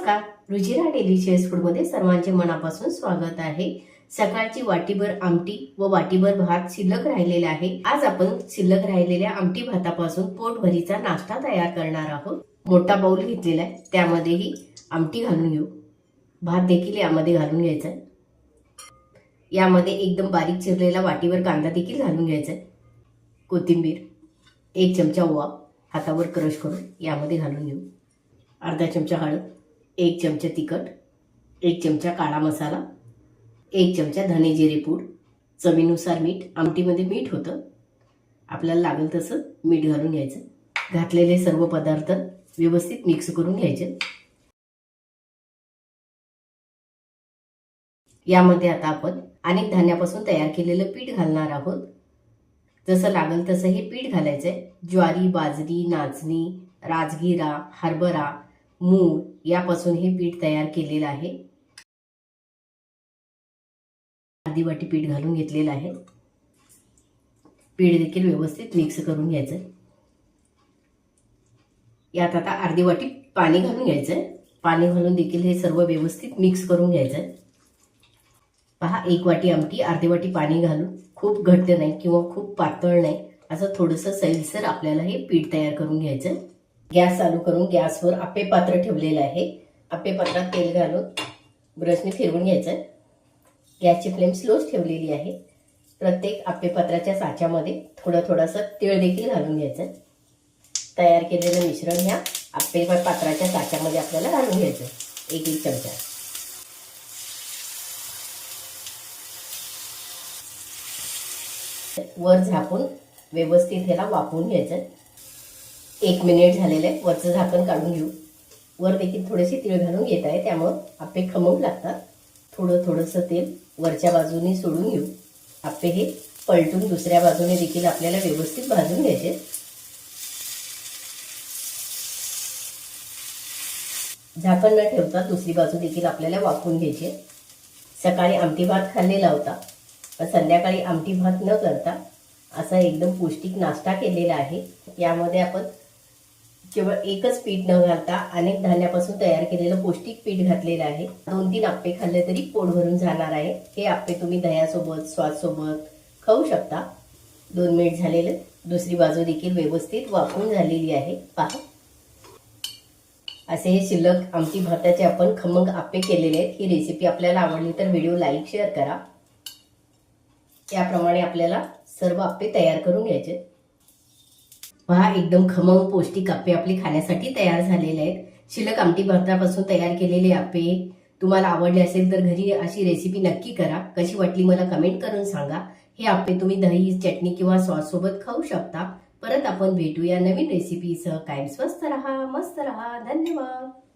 नमस्कार. रुजिरा डेलिशियस फूडमध्ये सर्वांचे मनापासून स्वागत आहे. सकाळची वाटीभर आमटी व वाटीभर भात शिल्लक राहिलेला आहे. आज आपण शिल्लक राहिलेल्या आमटी भातापासून पोटभरीचा नाश्ता तयार करणार आहोत. मोठा बाऊल घेतलेला आहे. त्यामध्येही आमटी घालून घेऊ. भात देखील यामध्ये घालून घ्यायचा आहे. यामध्ये एकदम बारीक चिरलेला वाटीवर कांदा देखील घालून घ्यायचा आहे. कोथिंबीर एक चमचा ओवा हातावर क्रश करून यामध्ये घालून घेऊ. अर्धा चमचा हळद एक चमचा तिखट एक चमचा काळा मसाला एक चमचा धने जिरे पूड. चवीनुसार मीठ आमटीमध्ये मीठ होतं. आपल्याला लागेल तसं मीठ घालून घ्यायचं. घातलेले सर्व पदार्थ व्यवस्थित मिक्स करून घ्यायचे. यामध्ये आता आपण अनेक धान्यापासून तयार केलेलं पीठ घालणार आहोत. जसं लागेल तसं हे पीठ घालायचंय. ज्वारी बाजरी नाचणी राजगिरा हरभरा मूग यापासून हे पीठ तयार केलेलं आहे. अर्धी वाटी पीठ घालून घेतलेलं आहे. पीठ देखील व्यवस्थित मिक्स करून घ्यायचं. यात आता अर्धी वाटी पाणी घालून घ्यायचंय पाणी घालून देखील हे सर्व व्यवस्थित मिक्स करून घ्यायचं. पहा एक वाटी आमटी अर्धी वाटी पाणी घालून. खूप घट्ट नाही किंवा खूप पातळ नाही. असं थोडंसं सैलसर आपल्याला हे पीठ तयार करून घ्यायचं. गॅस चालू करून गॅसवर आप्पे पात्र ठेवलेलं आहे. आपे पात्रात तेल घालून ब्रशने फिरवून घ्यायचं. गॅसची फ्लेम स्लोच ठेवलेली आहे. प्रत्येक आपे पात्राच्या साच्यामध्ये थोडं थोडंसं तीळ देखील घालून घ्यायचं. तयार केलेलं मिश्रण ह्या आप्पे पात्राच्या साच्यामध्ये आपल्याला घालून घ्यायचं. एक एक चमचा. वर झाकून व्यवस्थित ह्याला वाफवून घ्यायचं. एक मिनिट झालेलं आहे वरचं झाकण काढून घेऊ. वर देखील थोडेसे तीळ घालून घेत आहे. त्यामुळं आप्पे खमवू लागतात. थोडं थोडंसं तेल वरच्या बाजूने सोडून घेऊ. आप्पे हे पलटून दुसऱ्या बाजूने देखील आपल्याला व्यवस्थित भाजून घ्यायचे झाकण न ठेवता दुसरी बाजू देखील आपल्याला वाफवून घ्यायचे सकाळी आमटी भात खाल्लेला होता. पण संध्याकाळी आमटी भात न करता असा एकदम पौष्टिक नाश्ता केलेला आहे. यामध्ये आपण केवळ एकच पीठ न घालता अनेक धान्यापासून तयार केलेलं पौष्टिक पीठ घातलेलं आहे. दोन तीन आप्पे खाल्ले तरी पोट भरून जाणार आहे. हे आप्पे तुम्ही दह्यासोबत स्वादसोबत खाऊ शकता. दोन मिनिट झालेले. दुसरी बाजू देखील व्यवस्थित वाफवून झालेली आहे. पहा. असे हे शिल्लक आमची भाताचे आपण खमंग आप्पे केलेले आहेत. ही रेसिपी आपल्याला आवडली तर व्हिडिओ लाईक शेअर करा. याप्रमाणे आपल्याला सर्व आप्पे तयार करून घ्यायचे पहा एकदम खमंग पौष्टिक आप्पे आपले खाण्यासाठी तयार झालेले आहेत. शिल्लक आमटी भरतापासून तयार केलेले आप्पे. तुम्हाला आवडले असेल तर घरी अशी रेसिपी नक्की करा. कशी वाटली मला कमेंट करून सांगा. हे आप्पे तुम्ही दही चटणी किंवा सॉस सोबत खाऊ शकता. परत आपण भेटूया नवीन रेसिपीसह कायम स्वस्त रहा मस्त रहा. धन्यवाद.